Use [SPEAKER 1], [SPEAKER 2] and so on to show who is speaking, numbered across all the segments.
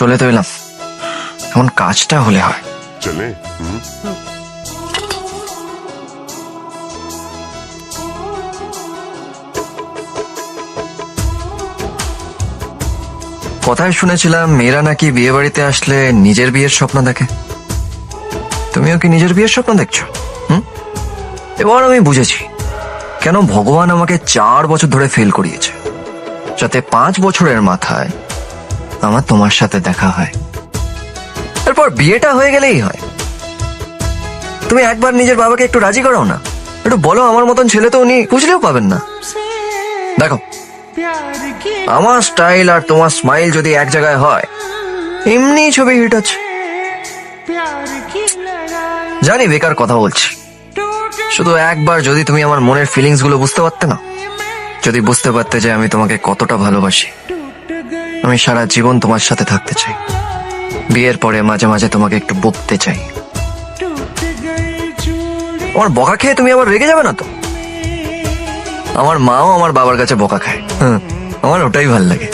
[SPEAKER 1] চলে তো এলাম। এখন কাজটা হলে হয়।
[SPEAKER 2] चले
[SPEAKER 1] কথায় শুনেছিলাম মেয়েরা নাকি বিয়ে বাড়িতে আসলে নিজের বিয়ের স্বপ্ন দেখে। তুমিও কি নিজের বিয়ের স্বপ্ন দেখছ? হুম? এবার আমি বুঝেছি কেন ভগবান আমাকে চার বছর ধরে ফেল করিয়েছে যাতে পাঁচ বছরের মাথায় আমার তোমার সাথে দেখা হয়। এরপর বিয়েটা হয়ে গেলেই হয়। তুমি একবার নিজের বাবাকে একটু রাজি করাও না। একটু বলো আমার মতন ছেলে তো উনি খুঁজলেও পাবেন না। দেখো, আমার স্টাইল আর তোমার স্মাইল যদি এক জায়গায় হয়, এমনি ছবি হিট হচ্ছে। জানি বেকার কথা বলছি। শুধু একবার যদি তুমি আমার মনের ফিলিংসগুলো বুঝতে পারতে না, যদি বুঝতে পারতে যে আমি তোমাকে কতটা ভালোবাসি। আমি সারা জীবন তোমার সাথে থাকতে চাই। বিয়ের পরে মাঝে মাঝে তোমাকে একটু বকতে চাই। আমার বকা খেয়ে তুমি আবার রেগে যাবে না তো? আমার মাও আমার বাবার কাছে বকা খায়। আমার ওটাই ভালো লাগে।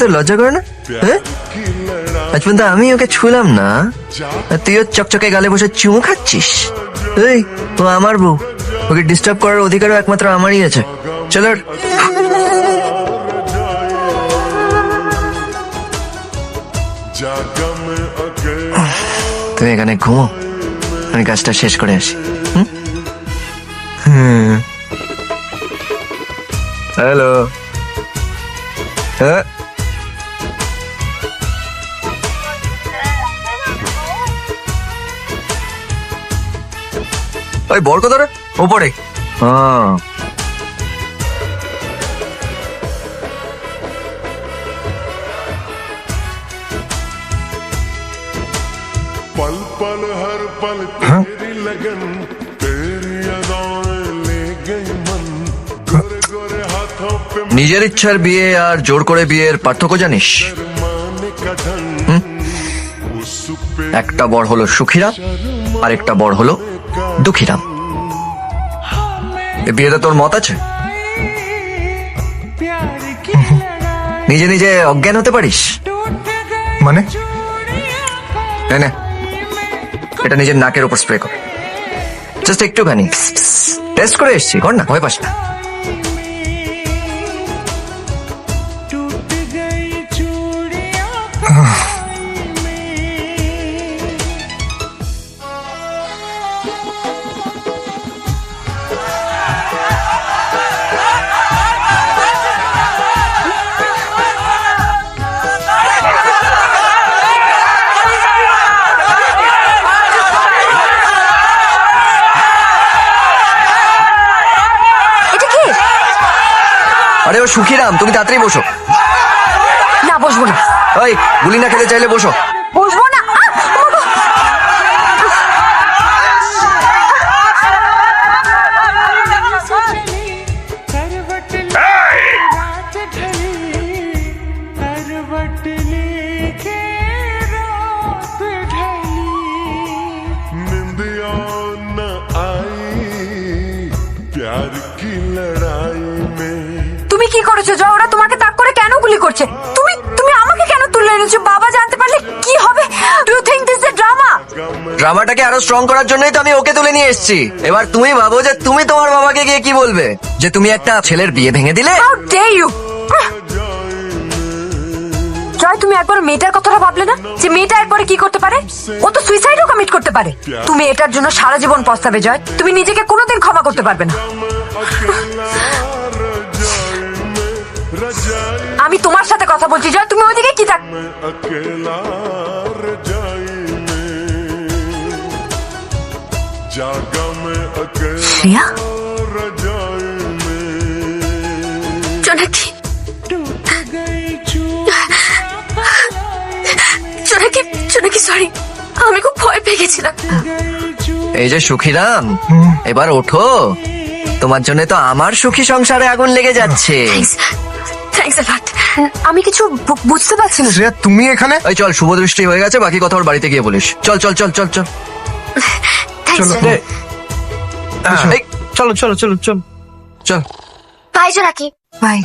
[SPEAKER 1] তো লজ্জা করে না? হ্যাঁ আজ পর্যন্ত আমি ওকে ছুলাম না। তুইও চকচকে গালে বসে চুমু খাচ্ছিস। এই তো আমার বউ। ওকে ডিস্টার্ব করার অধিকারও একমাত্র আমারই আছে। চলো তুমি এখানে ঘুমো। আমি কাজটা শেষ করে আসি। হ্যালো। হ্যাঁ? ওই বল কত রে ওপরে হ্যাঁ
[SPEAKER 2] पल पल हर पल तेरी लगन तेरी अदाएं ले गई मन गोरे गोरे हाथों पे
[SPEAKER 1] নিজের ইচ্ছার বিয়ে আর জোর করে বিয়ের পার্থক্য জানিস
[SPEAKER 2] माने का ढंग उस पे
[SPEAKER 1] একটা বর হলো সুখীরাম আর একটা বর হলো দুঃখীরাম এ বিয়েতে তোর মত আছে? নিজে নিজে অজ্ঞান হতে পারিস?
[SPEAKER 3] মানে?
[SPEAKER 1] নে, নে। এটা নিজের নাকের উপর স্প্রে কর। জাস্ট একটুখানি। টেস্ট করে এসছি কর না ভয় পাস না। আরে ও সুখীরাম তুমি তাড়াতাড়ি বসো
[SPEAKER 4] না বসবো না
[SPEAKER 1] ওই গুলি না খেতে চাইলে বসো
[SPEAKER 4] বসবো না আহ! আমার গো! কি করেছ জয়? ওরা তোমাকে তাক করে কেন গুলি করছে? তুমি তুমি আমাকে কেন তুলে এনেছো? বাবা জানতে পারলে কি হবে? Do you think this is drama
[SPEAKER 1] ড্রামাটাকে আরও স্ট্রং করার জন্যই তো আমি ওকে তুলে নিয়ে এসেছি। এবার তুমি ভাবো যে তুমি তোমার বাবাকে গিয়ে কি বলবে? যে তুমি একটা ছেলের বিয়ে ভেঙে দিলে?
[SPEAKER 4] হাউ ডে ইউ জয় তুমি একবার মেয়েটার কথাটা ভাবলে না? যে মেয়েটা এরপরে কি করতে পারে? ও তো সুইসাইডও কমিট করতে পারে। তুমি এটার জন্য সারা জীবন পস্তাবে জয়। তুমি নিজেকে কোনোদিন ক্ষমা করতে পারবে না। আমি তোমার সাথে কথা বলছি জয় তুমি ওইদিকে কি থাক শ্রেয়া সরি আমি খুব ভয় পেয়ে গেছিলাম।
[SPEAKER 1] এই যে সুখীরাম এবার ওঠো। তোমার জন্য তো আমার সুখী সংসারে আগুন লেগে যাচ্ছে।
[SPEAKER 4] থ্যাঙ্কস লট আমি কিছু বুঝতে পারছি না।
[SPEAKER 3] শ্রেয়া তুমি এখানে?
[SPEAKER 1] এই চল শুভ দৃষ্টি হয়ে গেছে বাকি কথা ওর বাড়িতে গিয়ে বলিস। চল চল চল চল চল।
[SPEAKER 4] চলো।
[SPEAKER 1] হ্যাঁ, এই,
[SPEAKER 3] হ্যাঁ,
[SPEAKER 1] চলো চলো চলো চল।
[SPEAKER 3] বাই জোনাকি
[SPEAKER 4] বাই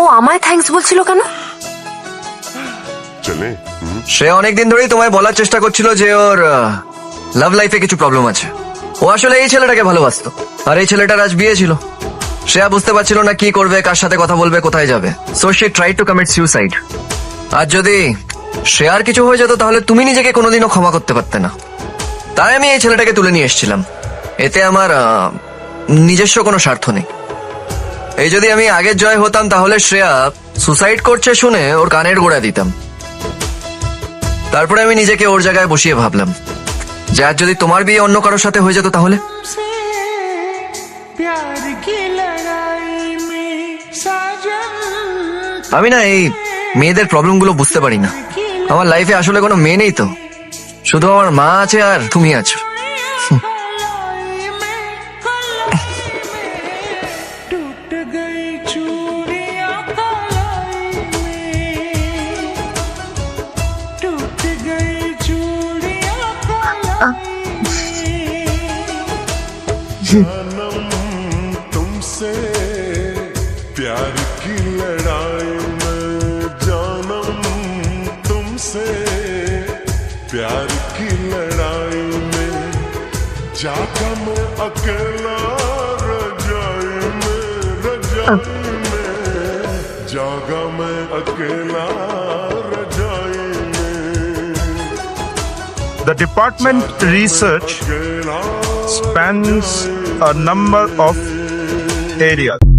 [SPEAKER 4] ও আমায় থ্যাঙ্কস বলছিল কেন?
[SPEAKER 2] चले
[SPEAKER 1] শ্রেয়া অনেকদিন ধরেই তোমায় বলার চেষ্টা করছিল যে ওর লাভ লাইফে কিছু প্রবলেম আছে। ও আসলে এই ছেলেটাকে ভালোবাসতো। আর এই ছেলেটার আজ বিয়ে ছিল। শ্রেয়া বুঝতে পারছিল না কি করবে, কার সাথে কথা বলবে, কোথায় যাবে। সো সে ট্রাই টু কমিট সুইসাইড আর যদি শ্রেয়ার কিছু হয়ে যেত, তাহলে তুমি নিজেকে কোনোদিনও ক্ষমা করতে পারতে না। তাই আমি এই ছেলেটাকে তুলে নিয়ে এসেছিলাম। এতে আমার নিজস্ব কোনো স্বার্থ নেই। এই যদি আমি আগের জয় হতাম, তাহলে শ্রেয়া সুসাইড করছে শুনে ওর কানের গোড়া দিতাম। তারপরে আমি নিজেকে ওর জায়গায় বসিয়ে ভাবলাম। যার যদি তোমার বিয়ে অন্য কারোর সাথে হয়ে যেত তাহলে? আমি না এই মেয়েদের প্রবলেমগুলো বুঝতে পারি না। আমার লাইফে আসলে কোনো মেয়ে নেই তো। শুধু আমার মা আছে আর তুমি আছো।
[SPEAKER 2] जन्म तुमसे प्यार की लड़ाई में जानम तुमसे प्यार की लड़ाई में जागा मैं अकेला रजाई में रजाई में। जागा मैं अकेला
[SPEAKER 5] The department research spans a number of areas.